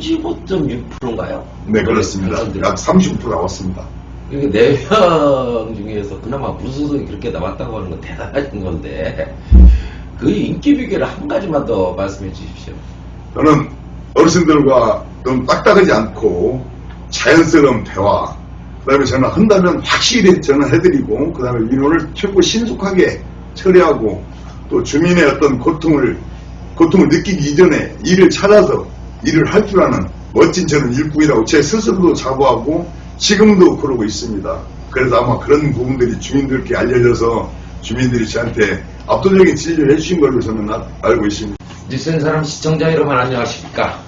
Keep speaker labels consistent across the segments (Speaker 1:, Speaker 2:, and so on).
Speaker 1: 35.6%인가요?
Speaker 2: 네, 그렇습니다. 약 30% 나왔습니다.
Speaker 1: 이게 네 명 중에서 그나마 무소속이 그렇게 나왔다고 하는 건 대단하신 건데 그 인기 비결을 한 가지만 더 말씀해 주십시오.
Speaker 2: 저는 어르신들과 좀 딱딱하지 않고 자연스러운 대화, 그 다음에 저는 한다면 확실히 저는 해드리고, 그 다음에 민원을 최고 신속하게 처리하고, 또 주민의 어떤 고통을, 고통을 느끼기 이전에 일을 찾아서 일을 할 줄 아는 멋진 저는 일꾼이라고 제 스스로도 자부하고, 지금도 그러고 있습니다. 그래서 아마 그런 부분들이 주민들께 알려져서 주민들이 저한테 압도적인 지지를 해주신 걸로 저는 아- 알고 있습니다.
Speaker 1: 뉴스엔 사람 시청자 여러분 안녕하십니까?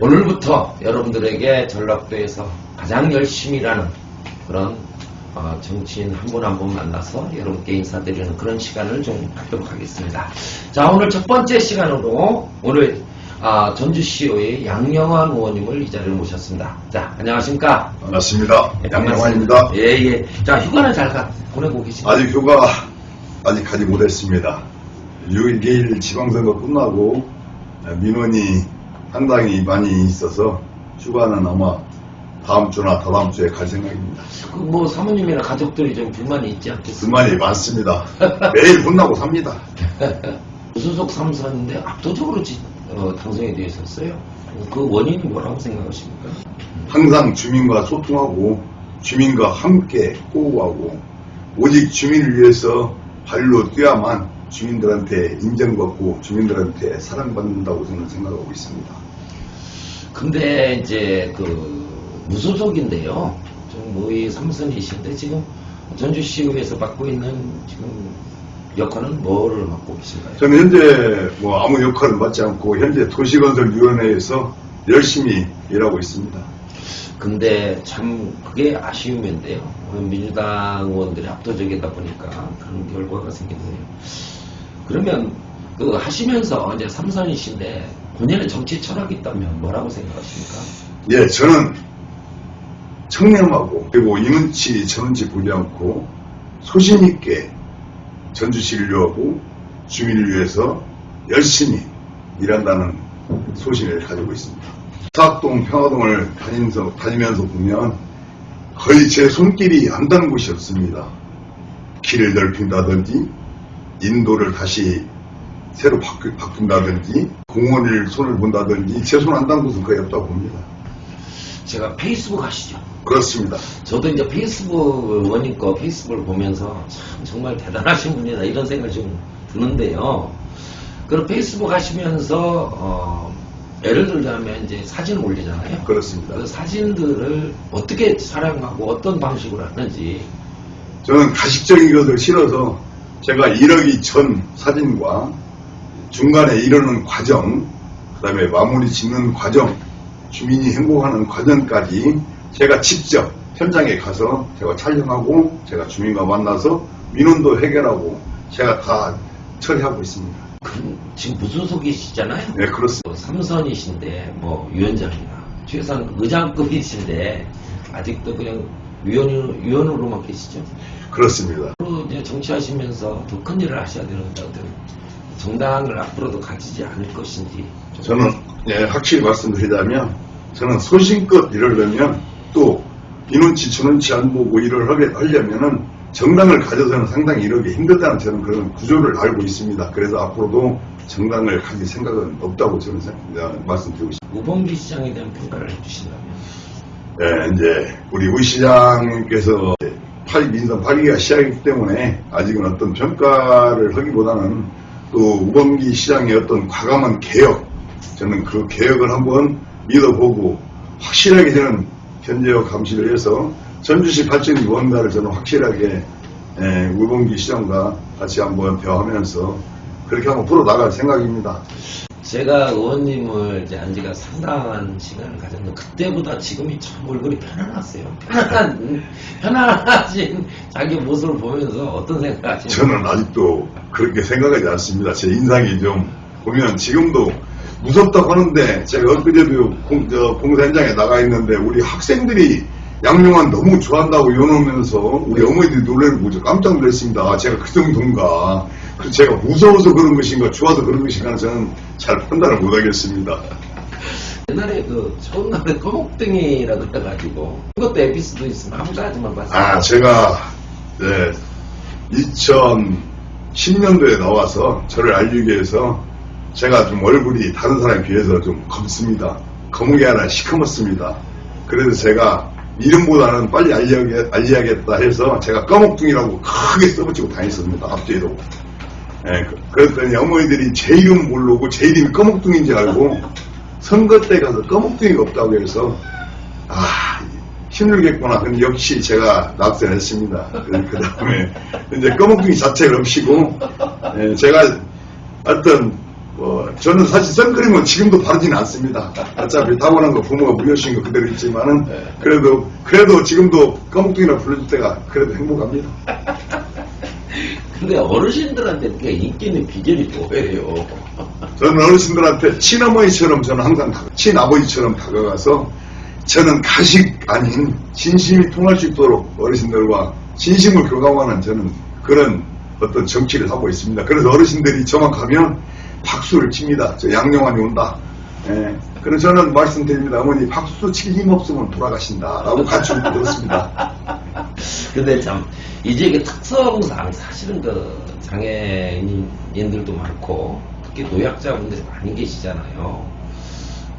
Speaker 1: 오늘부터 여러분들에게 전라도에서 가장 열심히 일하는 그런 어, 정치인 한 분 한 분 만나서 여러분께 인사드리는 그런 시간을 좀 갖도록 하겠습니다. 자 오늘 첫 번째 시간으로 오늘 아, 전주시의회 양영환 의원님을 이 자리에 모셨습니다. 자 안녕하십니까?
Speaker 2: 반갑습니다.
Speaker 1: 네,
Speaker 2: 양양환입니다.
Speaker 1: 예 예. 자 휴가는 잘 가, 보내고 계신가요?
Speaker 2: 아직 휴가 아직 가지 못했습니다. 6일 2일 지방선거 끝나고 민원이 상당히 많이 있어서 휴가는 아마 다음 주나 다다음 주에 갈 생각입니다.
Speaker 1: 그 뭐 사모님이나 가족들이 좀 불만이 있지 않겠습니까?
Speaker 2: 불만이 많습니다. 매일 혼나고 삽니다.
Speaker 1: 무소속 삼선인데 압도적으로 지- 어, 당선이 되어 있었어요. 그 원인이 뭐라고 생각하십니까?
Speaker 2: 항상 주민과 소통하고 주민과 함께 호흡하고 오직 주민을 위해서 발로 뛰어야만 주민들한테 인정받고 주민들한테 사랑받는다고 저는 생각하고 있습니다.
Speaker 1: 근데 이제 그 무소속인데요. 좀 모의 삼선이신데 지금 전주시의회에서 맡고 있는 지금 역할은 뭐를 맡고 계신가요?
Speaker 2: 저는 현재 뭐 아무 역할을 맡지 않고 현재 도시건설위원회에서 열심히 일하고 있습니다.
Speaker 1: 근데 참 그게 아쉬움인데요. 민주당 의원들이 압도적이다 보니까 그런 결과가 생기네요. 그러면 그 하시면서 이제 삼선이신데 본인의 정치 철학이 있다면 뭐라고 생각하십니까?
Speaker 2: 예, 저는 청렴하고 그리고 이눈치 저눈치 보지 않고 소신 있게 전주시를 위하고 주민을 위해서 열심히 일한다는 소신을 가지고 있습니다. 사학동 평화동을 다니면서, 다니면서 보면 거의 제 손길이 안 닿는 곳이 없습니다. 길을 넓힌다든지 인도를 다시 새로 바꾼다든지 공원을 손을 본다든지 제 손 안 닿는 곳은 거의 없다고 봅니다.
Speaker 1: 제가 페이스북 하시죠?
Speaker 2: 그렇습니다.
Speaker 1: 저도 이제 페이스북 원님 거 페이스북을 보면서 참 정말 대단하신 분이다 이런 생각이 좀 드는데요. 그럼 페이스북 하시면서 어, 예를 들자면 이제 사진을 올리잖아요.
Speaker 2: 그렇습니다.
Speaker 1: 그 사진들을 어떻게 촬영하고 어떤 방식으로 하는지
Speaker 2: 저는 가식적인 것을 싫어서 제가 이러기 전 사진과 중간에 이르는 과정, 그 다음에 마무리 짓는 과정, 주민이 행복하는 과정까지 제가 직접 현장에 가서 제가 촬영하고 제가 주민과 만나서 민원도 해결하고 제가 다 처리하고 있습니다.
Speaker 1: 그, 지금 무소속이시잖아요.
Speaker 2: 네, 그렇습니다.
Speaker 1: 또 삼선이신데 뭐 위원장이나 최소한 의장급이신데 아직도 그냥 위원 위원으로만 계시죠.
Speaker 2: 그렇습니다.
Speaker 1: 앞으로 이제 정치하시면서 더 큰 일을 하셔야 되는데 어떤 정당을 앞으로도 가지지 않을 것인지 좀
Speaker 2: 저는 예, 확실히 말씀드리자면 저는 소신껏 이러려면 또 비눈치 주눈치 안 보고 일을 하게 하려면은 정당을 가져서는 상당히 이러기 힘들다는 저는 그런 구조를 알고 있습니다. 그래서 앞으로도 정당을 가질 생각은 없다고 저는 생- 어, 말씀드리고 싶습니다.
Speaker 1: 우범기 시장에 대한 평가를 해주신다면
Speaker 2: 예, 이제 우리 우 시장님께서 8 민선 8기가 시작이기 때문에 아직은 어떤 평가를 하기보다는 또 우범기 시장의 어떤 과감한 개혁 저는 그 개혁을 한번 믿어보고 확실하게 저는 견제와 감시를 해서 전주시 발전이 무언가를 저는 확실하게 예, 우범기 시장과 같이 한번 대화하면서 그렇게 한번 풀어 나갈 생각입니다.
Speaker 1: 제가 의원님을 이제 안 지가 상당한 시간을 가졌는데 그때보다 지금이 참 얼굴이 편안하세요. 편안한 편안하신 자기 모습을 보면서 어떤 생각하시나요?
Speaker 2: 저는 아직도 그렇게 생각하지 않습니다. 제 인상이 좀 보면 지금도 무섭다고 하는데 제가 엊그제도 공, 저 공사 현장에 나가 있는데 우리 학생들이 양용환 너무 좋아한다고 이러면서 우리 어머니들이 노래를 보고 깜짝 놀랐습니다. 아, 제가 그 정도인가. 그래서 제가 무서워서 그런 것인가 좋아서 그런 것인가 저는 잘 판단을 못하겠습니다.
Speaker 1: 옛날에 그 좋은 노래 꼬목등이라 그래가지고 그것도 에피소드 있으면 한 가지만 봤어요.
Speaker 2: 아, 제가, 네, 2010년도에 나와서 저를 알리기 위해서 제가 좀 얼굴이 다른 사람에 비해서 좀 검습니다. 검은 게 아니라 시커멓습니다. 그래서 제가 이름보다는 빨리 알려야, 알려야겠다 해서 제가 꺼목둥이라고 크게 써붙이고 다녔습니다. 앞뒤에도. 예, 그- 그랬더니 어머니들이 제 이름 모르고 제 이름이 꺼목둥인지 알고 선거 때 가서 꺼목둥이가 없다고 해서 아 힘들겠구나. 근데 역시 제가 낙선했습니다. 그 다음에 이제 꺼목둥이 자체를 없이고 예, 제가 어떤 뭐 저는 사실 선크림은 지금도 바르지는 않습니다. 어차피 타고난 거 부모가 물려주신 거 그대로 있지만은 그래도 그래도 지금도 꺼목둥이라 불러줄 때가 그래도 행복합니다.
Speaker 1: 근데 어르신들한테 그게 인기 있는 비결이 뭐예요?
Speaker 2: 저는 어르신들한테 친어머니처럼 저는 항상 다- 친아버지처럼 다가가서 저는 가식 아닌 진심이 통할 수 있도록 어르신들과 진심을 교감하는 저는 그런 어떤 정치를 하고 있습니다. 그래서 어르신들이 저만 가면 박수를 칩니다. 저 양용환이 온다. 예. 그래서 저는 말씀드립니다. 어머니 박수 칠 힘 없으면 돌아가신다. 라고 가르쳐 들었습니다.
Speaker 1: 근데 참 이제 이게 특성상 사실은 그 장애인들도 많고 특히 노약자분들이 많이 계시잖아요.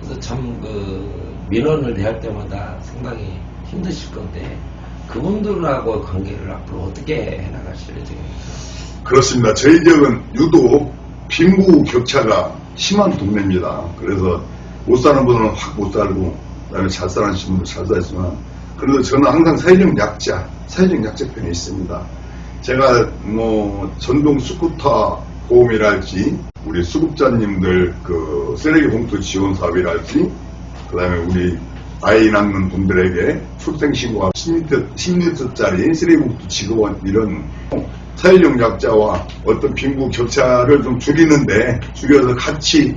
Speaker 1: 그래서 참 그 민원을 대할 때마다 상당히 힘드실 건데 그분들하고 관계를 앞으로 어떻게 해나가실 예정입니까?
Speaker 2: 그렇습니다. 저희 지역은 유독 빈부 격차가 심한 동네입니다. 그래서 못 사는 분은 확 못 살고, 그다음에 잘 사는 분은 잘 살지만, 그래도 저는 항상 사회적 약자, 사회적 약자 편에 있습니다. 제가 뭐 전동 스쿠터 보험이랄지, 우리 수급자님들 그 쓰레기 봉투 지원 사업이랄지, 그다음에 우리 아이 낳는 분들에게 출생신고와 10리터, 10리터짜리 쓰레기 봉투 지급원 이런 사회적 약자와 어떤 빈부 격차를 좀 줄이는데 줄여서 같이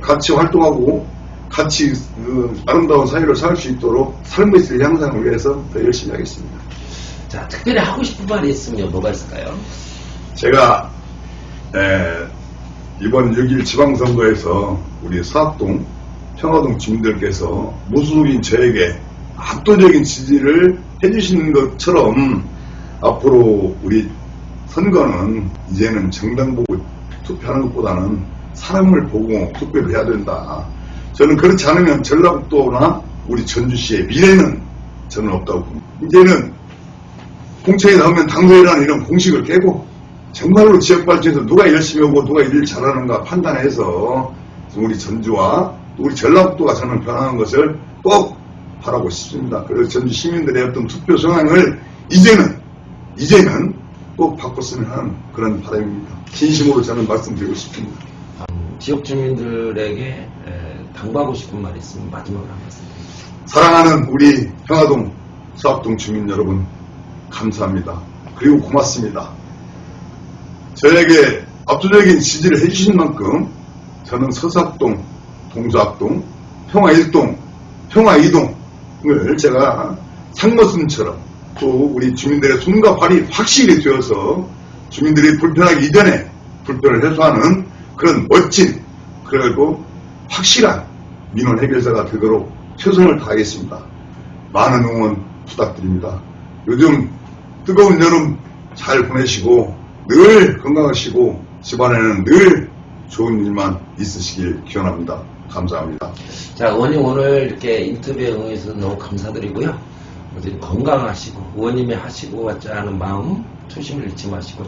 Speaker 2: 같이 활동하고 같이 그 아름다운 사회를 살 수 있도록 삶의 질 향상을 위해서 더 열심히 하겠습니다.
Speaker 1: 자, 특별히 하고 싶은 말이 있으면 뭐가 있을까요?
Speaker 2: 제가 에, 이번 6일 지방선거에서 우리 사학동 평화동 주민들께서 무소속인 저에게 압도적인 지지를 해주시는 것처럼 앞으로 우리 선거는 이제는 정당 보고 투표하는 것보다는 사람을 보고 투표를 해야 된다. 저는 그렇지 않으면 전라북도나 우리 전주시의 미래는 저는 없다고 봅니다. 이제는 공천에 나오면 당선이라는 이런 공식을 깨고 정말로 지역 발전에서 누가 열심히 하고 누가 일을 잘하는가 판단해서 우리 전주와 또 우리 전라북도가 저는 변하는 것을 꼭 바라고 싶습니다. 그래서 전주 시민들의 어떤 투표 성향을 이제는 이제는 꼭 바꿨으면 하는 그런 바람입니다. 진심으로 저는 말씀드리고 싶습니다.
Speaker 1: 음, 지역 주민들에게 에, 당부하고 싶은 말이 있으면 마지막으로 한 말씀 드립니다.
Speaker 2: 사랑하는 우리 평화동 수학동 주민 여러분 감사합니다. 그리고 고맙습니다. 저에게 압도적인 지지를 해주신 만큼 저는 서사동, 동사동, 평화 1동, 평화 2동을 제가 상머슴처럼 또 우리 주민들의 손과 발이 확실히 되어서 주민들이 불편하기 이전에 불편을 해소하는 그런 멋진 그리고 확실한 민원 해결사가 되도록 최선을 다하겠습니다. 많은 응원 부탁드립니다. 요즘 뜨거운 여름 잘 보내시고 늘 건강하시고 집안에는 늘 좋은 일만 있으시길 기원합니다. 감사합니다.
Speaker 1: 자, 의원님 오늘 이렇게 인터뷰에 응해주셔서 너무 감사드리고요. 모두 건강하시고 의원님이 하시고 왔자 하는 마음 초심을 잃지 마시고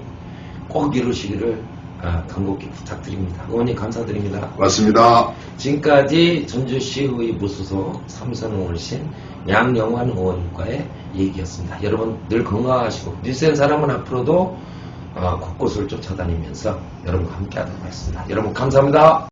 Speaker 1: 꼭 이루시기를 아, 간곡히 부탁드립니다. 의원님 감사드립니다.
Speaker 2: 고맙습니다.
Speaker 1: 지금까지 전주시의 무소속 삼선 어르신 양영환 의원과의 얘기였습니다. 여러분 늘 건강하시고 뉴센 사람은 앞으로도 어, 곳곳을 쫓아다니면서 여러분과 함께하도록 하겠습니다. 여러분 감사합니다.